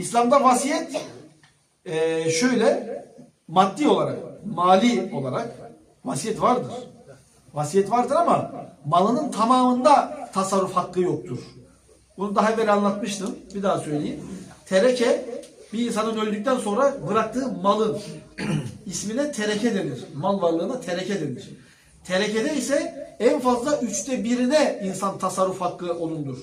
İslam'da vasiyet e, şöyle maddi olarak, mali olarak vasiyet vardır. Vasiyet vardır ama malının tamamında tasarruf hakkı yoktur. Bunu daha evvel anlatmıştım. Bir daha söyleyeyim. Tereke bir insanın öldükten sonra bıraktığı malın ismine tereke denir. Mal varlığına tereke denir. Terekede ise en fazla üçte birine insan tasarruf hakkı olundur.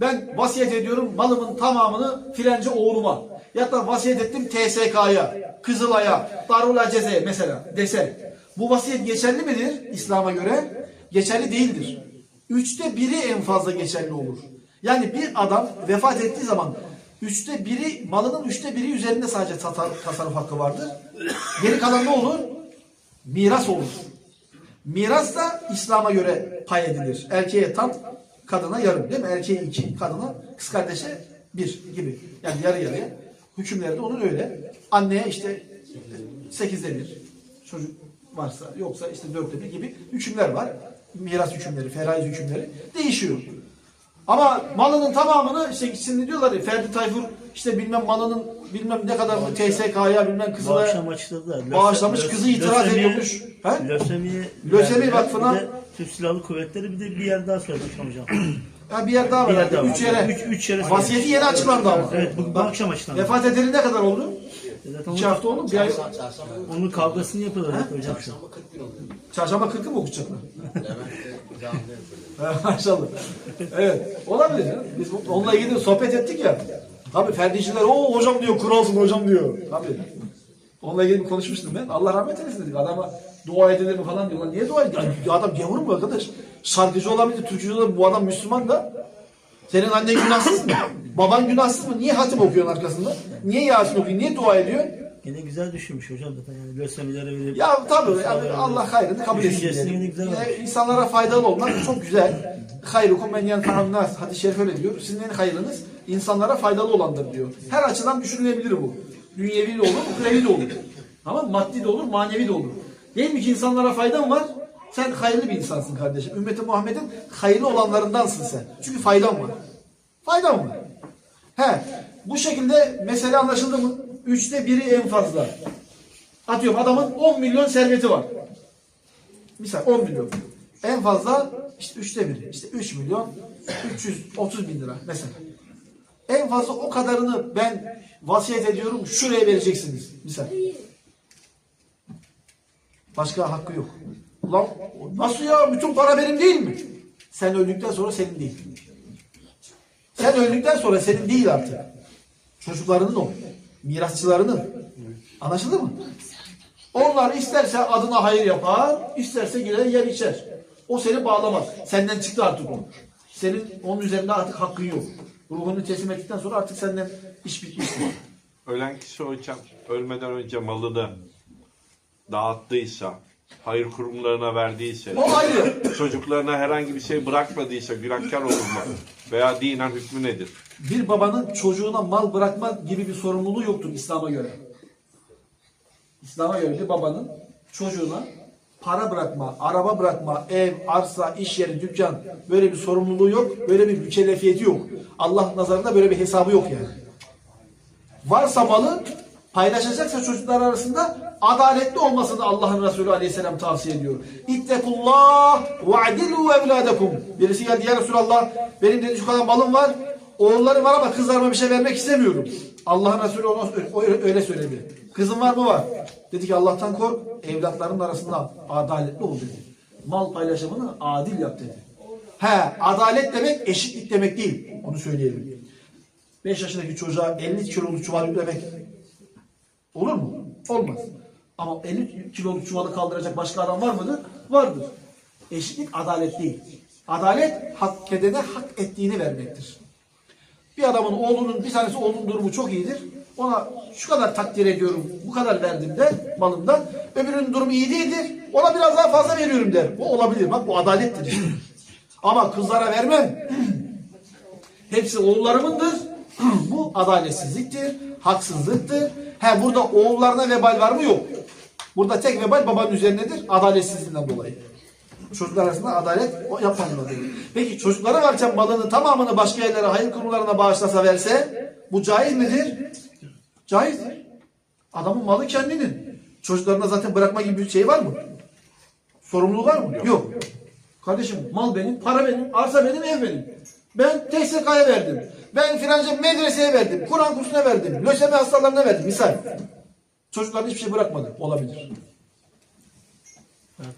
Ben vasiyet ediyorum malımın tamamını filanca oğluma. Ya da vasiyet ettim TSK'ya, Kızılay'a, Darul Aceze'ye mesela dese. Bu vasiyet geçerli midir İslam'a göre? Geçerli değildir. Üçte biri en fazla geçerli olur. Yani bir adam vefat ettiği zaman üçte biri, malının üçte biri üzerinde sadece tasarruf hakkı vardır. Geri kalan ne olur? Miras olur. Miras da İslam'a göre pay edilir. Erkeğe tam, kadına yarım değil mi? Erkeğe iki, kadına kız kardeşe bir gibi. Yani yarı yarıya. Hükümleri de onun öyle. Anneye işte sekizde bir çocuk varsa yoksa işte dörtte bir gibi hükümler var. Miras hükümleri, feraiz hükümleri değişiyor. Ama malının tamamını işte şimdi diyorlar ya Ferdi Tayfur işte bilmem malının bilmem ne kadar TSK'ya bilmem açıkladılar. Löse- bağışlamış löse- kızı itiraz ediyormuş. He? Lösemiye Lösemi verdiler. Vakfı'na- Türk Silahlı Kuvvetleri bir de bir yer daha söylemiş hocam. Ha, bir yer daha var. Bir yer daha var. Üç yere. Üç- üç yere Vasiyeti yeni açıklandı ama. Evet bu, bu akşam açıklandı. Vefat edeli ne kadar oldu? Zaten İki hafta oldu mu? Bir ay. onun kavgasını yapıyorlar hep hocam şu an. Çarşamba 40'ı mı okutacaklar? Ha, Maşallah. Evet. Olabilir ya. Biz onunla ilgili sohbet ettik ya. Tabii ferdiciler o hocam diyor kralsın hocam diyor. Tabii. Onunla ilgili konuşmuştum ben. Allah rahmet eylesin dedik. Adama dua edilir mi falan diyorlar. Niye dua edilir? Ya adam gavur mu arkadaş? Şarkıcı olabilir, türkücü olabilir. Bu adam Müslüman da. Senin annen günahsız mı? Baban günahsız mı? Niye hatim okuyorsun arkasında? Niye Yasin okuyorsun? Niye dua ediyor? Yine güzel düşünmüş hocam zaten yani lösemilere verip. Ya tabii yani Allah hayrını kabul etsin. Yine olmuş. insanlara faydalı olmak çok güzel. Hayrukum men yenfa'un nas. Hadis-i şerif öyle diyor. Sizin en hayırınız insanlara faydalı olandır diyor. Her açıdan düşünülebilir bu. Dünyevi de olur, ukrevi de olur. Ama maddi de olur, manevi de olur. Mi ki insanlara faydan var? Sen hayırlı bir insansın kardeşim. Ümmeti Muhammed'in hayırlı olanlarındansın sen. Çünkü faydan var. Faydan var. He, bu şekilde mesele anlaşıldı mı? Üçte biri en fazla. Atıyorum adamın 10 milyon serveti var. Misal 10 milyon. En fazla işte üçte biri. İşte 3 milyon 330 bin lira mesela. En fazla o kadarını ben vasiyet ediyorum şuraya vereceksiniz. Misal. Başka hakkı yok. Ulan nasıl ya bütün para benim değil mi? Sen öldükten sonra senin değil. Sen öldükten sonra senin değil artık. Çocuklarının o. Mirasçılarının. Anlaşıldı mı? Onlar isterse adına hayır yapar, isterse gider yer içer. O seni bağlamaz. Senden çıktı artık o. Senin onun üzerinde artık hakkın yok. Ruhunu teslim ettikten sonra artık senden iş bitmiştir. Ölen kişi hocam ölmeden önce malını dağıttıysa, hayır kurumlarına verdiyse, O ayrı. çocuklarına herhangi bir şey bırakmadıysa günahkar olur mu? Veya dinen hükmü nedir? Bir babanın çocuğuna mal bırakma gibi bir sorumluluğu yoktur İslam'a göre. İslam'a göre bir babanın çocuğuna para bırakma, araba bırakma, ev, arsa, iş yeri, dükkan böyle bir sorumluluğu yok. Böyle bir mükellefiyeti yok. Allah nazarında böyle bir hesabı yok yani. Varsa malı paylaşacaksa çocuklar arasında adaletli olmasını Allah'ın Resulü Aleyhisselam tavsiye ediyor. İttekullah ve adilu evladekum. Birisi geldi ya Resulallah benim dedi şu kadar malım var. Oğulları var ama kızlarıma bir şey vermek istemiyorum. Allah'ın Resulü ona öyle- öyle söyledi. Kızın var mı var? Dedi ki Allah'tan kork evlatların arasında adaletli ol dedi. Mal paylaşımını adil yap dedi. He adalet demek eşitlik demek değil. Onu söyleyelim. 5 yaşındaki çocuğa 50 kiloluk çuval yüklemek olur mu? Olmaz. Ama 50 kiloluk çuvalı kaldıracak başka adam var mıdır? Vardır. Eşitlik adalet değil. Adalet hak edene hak ettiğini vermektir. Bir adamın oğlunun bir tanesi oğlunun durumu çok iyidir. Ona şu kadar takdir ediyorum, bu kadar verdim der malımdan. Öbürünün durumu iyi değildir. Ona biraz daha fazla veriyorum der. Bu olabilir. Bak bu adalettir. Ama kızlara vermem. Hepsi oğullarımındır. Bu adaletsizliktir, haksızlıktır. He burada oğullarına vebal var mı? Yok. Burada tek vebal babanın üzerindedir. Adaletsizliğinden dolayı. Çocuklar arasında adalet o yapmamalıdır. Peki çocuklara varken malını tamamını başka yerlere, hayır kurumlarına bağışlasa verse Bu caiz midir? Caizdir. Adamın malı kendinin. Çocuklarına zaten bırakma gibi bir şey var mı? Sorumluluğu var mı? Yok. Kardeşim mal benim, para benim, arsa benim, ev benim. Ben TSK'ya verdim. Ben filanca medreseye verdim. Kur'an kursuna verdim. Lösemi hastalarına verdim. Misal. Çocuklarına hiçbir şey bırakmadı. Olabilir.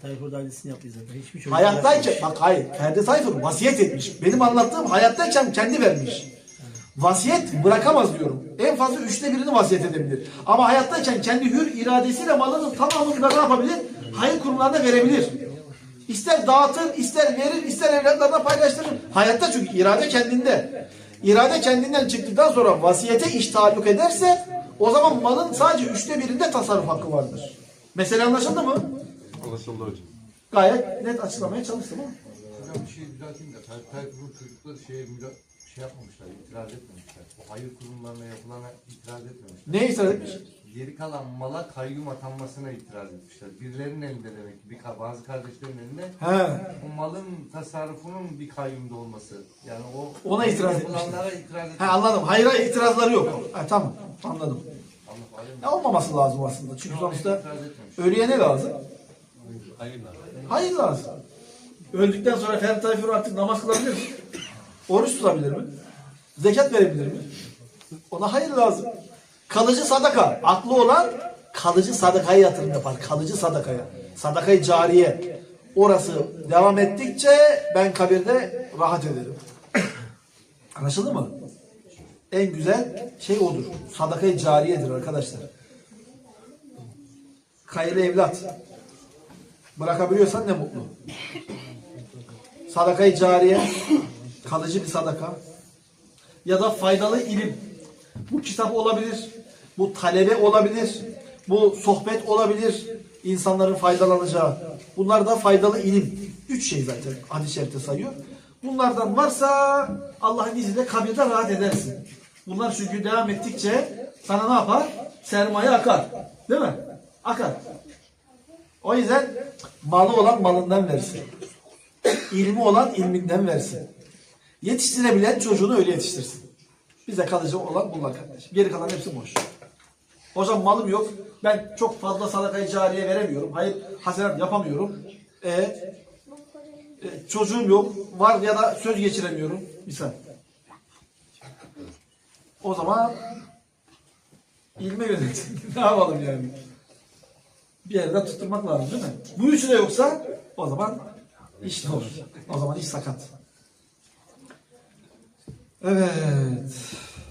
Tayfur da ailesini yapıyor zaten. Hiçbir çocuk Hayattayken, bak hayır, Ferdi Tayfur vasiyet etmiş. Benim anlattığım hayattayken kendi vermiş. Vasiyet bırakamaz diyorum. En fazla üçte birini vasiyet edebilir. Ama hayattayken kendi hür iradesiyle malının tamamını ne yapabilir? Hayır kurumlarına verebilir. İster dağıtır, ister verir, ister evlatlarına paylaştırır. Hayatta çünkü irade kendinde. İrade kendinden çıktıktan sonra vasiyete iş taalluk ederse o zaman malın sadece üçte birinde tasarruf hakkı vardır. Mesele anlaşıldı mı? Anlaşıldı hocam. Gayet net açıklamaya çalıştım ama. Hocam bir şey düzelteyim de Tayyip Tayfur'un çocukları şeye müda- şey yapmamışlar, itiraz etmemişler. O hayır kurumlarına yapılana itiraz etmemişler. Neye itiraz etmiş? Geri kalan mala kayyum atanmasına itiraz etmişler. Birilerinin elinde demek ki, bir, bazı kardeşlerin elinde He. o malın tasarrufunun bir kayyumda olması. Yani o Ona itiraz yapılanlara itiraz He etmişler. anladım. Hayra itirazları yok. Ha, tamam. Anladım. Allah alem. Ya olmaması lazım aslında. Çünkü sonuçta itiraz etmemiş. ölüye ne lazım? Hayır Hayır lazım. Öldükten sonra Ferdi Tayfur artık namaz kılabilir mi? Oruç tutabilir mi? Zekat verebilir mi? Ona hayır lazım. Kalıcı sadaka. Aklı olan kalıcı sadakaya yatırım yapar. Kalıcı sadakaya. Sadakayı cariye. Orası devam ettikçe ben kabirde rahat ederim. Anlaşıldı mı? En güzel şey odur. Sadakayı cariyedir arkadaşlar. Hayırlı evlat. Bırakabiliyorsan ne mutlu. Sadakayı cariye, kalıcı bir sadaka. Ya da faydalı ilim. Bu kitap olabilir, bu talebe olabilir, bu sohbet olabilir, insanların faydalanacağı. Bunlar da faydalı ilim. Üç şey zaten hadis-i şerifte sayıyor. Bunlardan varsa Allah'ın izniyle kabirde rahat edersin. Bunlar çünkü devam ettikçe sana ne yapar? Sermaye akar. Değil mi? Akar. O yüzden malı olan malından versin. İlmi olan ilminden versin. Yetiştirebilen çocuğunu öyle yetiştirsin. Bize kalıcı olan bunlar kardeş. Geri kalan hepsi boş. Hocam malım yok. Ben çok fazla sadakayı cariye veremiyorum. Hayır hasenat yapamıyorum. E, e, çocuğum yok. Var ya da söz geçiremiyorum. Misal. O zaman ilme yönelik. ne yapalım yani? bir yerde tutturmak lazım değil mi? Bu üçü de yoksa o zaman iş ne olur? O zaman iş sakat. Evet.